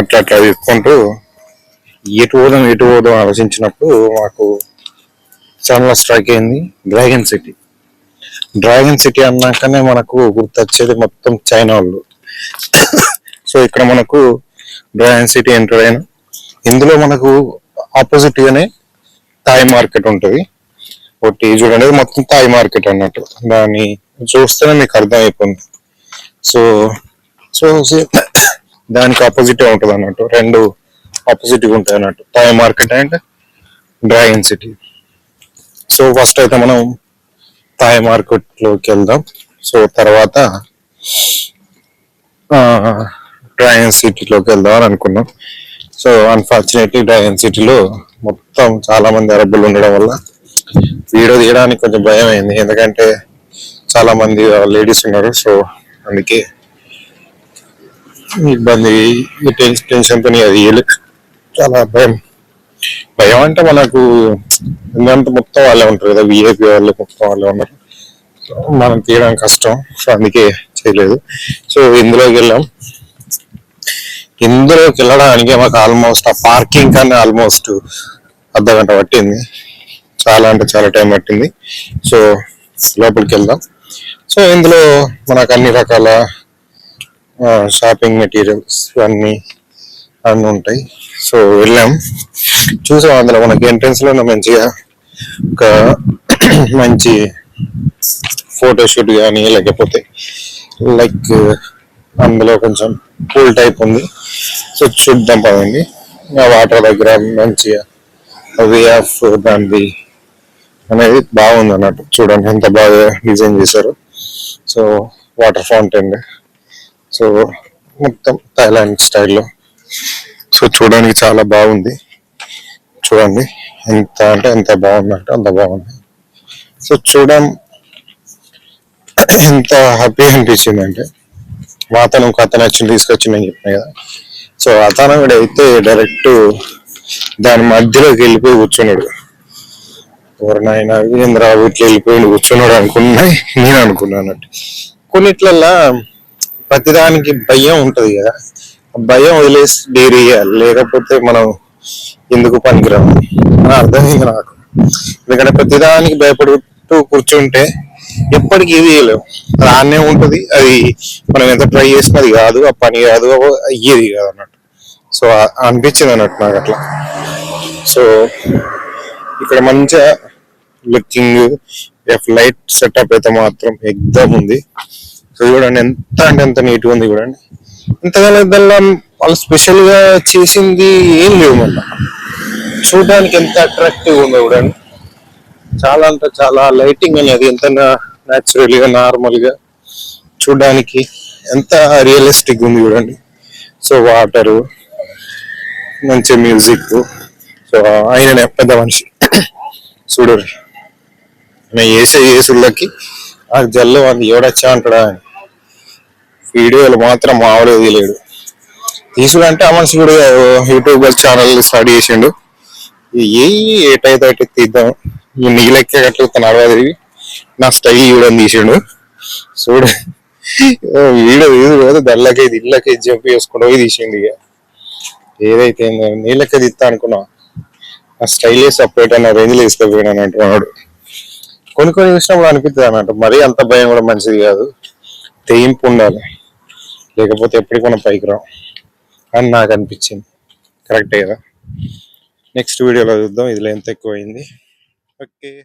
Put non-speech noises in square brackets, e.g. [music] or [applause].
అట్లా అట్లా తీసుకుంటూ ఎటు పోదాం ఎటు పోదాం ఆలోచించినప్పుడు మాకు చాలా స్ట్రైక్ అయింది. డ్రాగన్ సిటీ డ్రాగన్ సిటీ అన్నాకనే మనకు గుర్తొచ్చేది మొత్తం చైనా వాళ్ళు. సో ఇక్కడ మనకు డ్రాగన్ సిటీ ఎంటర్ అయిన. ఇందులో మనకు ఆపోజిట్ గానే థాయ్ మార్కెట్ ఉంటుంది. ఒకటి చూడండి మొత్తం థాయ్ మార్కెట్ అన్నట్టు. దాన్ని చూస్తేనే మీకు అర్థం అయిపోయింది సో సో దానికి ఆపోజిట్ ఉంటుంది అన్నట్టు. రెండు ఆపోజిట్ ఉంటాయి అన్నట్టు. Thai market and dragon city so first అయితే మనం థాయ్ మార్కెట్లోకి వెళ్దాం. సో తర్వాత డ్రాగన్ సిటీలోకి వెళ్దాం అని అనుకున్నాం. సో అన్ఫార్చునేట్లీ డ్రాగన్ సిటీలో మొత్తం చాలా మంది అరబ్బులు ఉండడం వల్ల వీడియో తీయడానికి కొంచెం భయం అయింది ఎందుకంటే చాలా మంది లేడీస్ ఉన్నారు. సో అందుకే ఇబ్బంది టెన్షన్తో అది చాలా భయం. భయం అంటే మనకు ఎందుకంటే మొత్తం వాళ్ళే ఉంటారు కదా విఐపి వాళ్ళు మొత్తం వాళ్ళే ఉన్నారు. సో మనం తీయడం కష్టం. సో అందుకే చేయలేదు. సో ఇందులోకి వెళ్ళాం. ఇందులోకి వెళ్ళడానికి మాకు ఆల్మోస్ట్ ఆ పార్కింగ్ కానీ ఆల్మోస్ట్ అర్ధ గంట పట్టింది. చాలా అంటే చాలా టైం పట్టింది. సో లోపలికి వెళ్దాం. సో ఇందులో మనకు అన్ని రకాల షాపింగ్ మెటీరియల్స్ అన్నీ అన్నీ ఉంటాయి. సో వెళ్ళాం. చూసాం అందులో మనకి ఎంట్రన్స్లో మంచిగా ఒక [clears throat] మంచి ఫోటోషూట్ కానీ లేకపోతే లైక్ అందులో కొంచెం పూల్ టైప్ ఉంది. సో చూద్దాం పదండి. ఆ వాటర్ దగ్గర మంచిగా వే ఆఫ్ దాన్ని అనేది బాగుంది అన్నట్టు చూడండి. ఎంత బాగా డిజైన్ చేశారు. సో వాటర్ ఫౌంటైన్ సో మొత్తం థాయిలాండ్ స్టైల్లో. సో చూడడానికి చాలా బాగుంది. చూడండి ఎంత అంటే ఎంత బాగుందంటే అంత బాగుంది. సో చూడడం ఎంత హ్యాపీ అనిపించింది అంటే మా అతను ఒక అతను వచ్చి తీసుకొచ్చిందని చెప్పిన కదా. సో అతను కూడా అయితే డైరెక్ట్ దాని మధ్యలోకి వెళ్ళిపోయి కూర్చున్నాడు. ఎవరినైనా వీరేంద్ర ఇట్లా వెళ్ళిపోయి కూర్చున్నాడు అనుకున్నాయి నేను అనుకున్నాను కొన్నిట్లల్లా ప్రతిదానికి భయం ఉంటది కదా. భయం వదిలేసి డైరీ చేయాలి. లేకపోతే మనం ఎందుకు పనికిరాము అని అర్థమైంది నాకు. ఎందుకంటే ప్రతిదానికి భయపడుతూ కూర్చుంటే ఎప్పటికీ ఇది చేయలేము అది ఆన్నే ఉంటది. అది మనం ఎంత ట్రై చేసినా అది కాదు ఆ పని కాదు అయ్యేది కాదు అన్నట్టు. సో అనిపించింది అన్నట్టు నాకు అట్లా. సో ఇక్కడ మంచిగా లుకింగ్ లైట్ సెటప్ అయితే మాత్రం ఎగ్దమ్ ఉంది. చూడండి ఎంత అంటే ఎంత నీట్ ఉంది చూడండి. ఇంతగానో దానిలో వాళ్ళు స్పెషల్గా చేసింది ఏం లేవు మళ్ళీ చూడడానికి ఎంత అట్రాక్టివ్ ఉందో చూడండి. చాలా అంటే చాలా లైటింగ్ అనేది ఎంత న్యాచురల్గా నార్మల్గా చూడడానికి ఎంత రియలిస్టిక్ ఉంది చూడండి. సో వాటరు మంచి మ్యూజిక్ సో ఆయన పెద్ద మనిషి. చూడరు నేను వేసే ఏసుళ్ళకి ఆ జల్లు అది ఎవడొచ్చా అంటాడా అని. వీడియోలు మాత్రం మామూలుగా తీయలేడు. తీసుడు అంటే ఆ కూడా యూట్యూబ్ ఛానల్ స్టార్ట్ చేసిండు. ఏ ఏటైతే అటు తీద్దాం. ఈ నీళ్ళెక్కే అట్లా నడవది నా స్టైల్ చూడని తీసిండు. చూడు. వీడియో ఇది కదా దళ్ళకి ఇళ్ళకి జంప్ చేసుకుంటూ పోయి తీసిండు ఇక. ఏదైతే నీళ్ళకే నీళ్ళకి తీస్తా అనుకున్నా. నా స్టైలే సపరేట్ అన్న రేంజ్లో లో అంటున్నాడు కొన్ని కొన్ని విషయంలో అనిపిస్తుంది అన్నట్టు. మరీ అంత భయం కూడా మంచిది కాదు. తెయింపు ఉండాలి. లేకపోతే ఎప్పటికి మనం పైకి రాం. అని నాకు అనిపించింది. కరెక్టే కదా? నెక్స్ట్ వీడియోలో చూద్దాం. ఇది ఎంత ఎక్కువైంది. ఓకే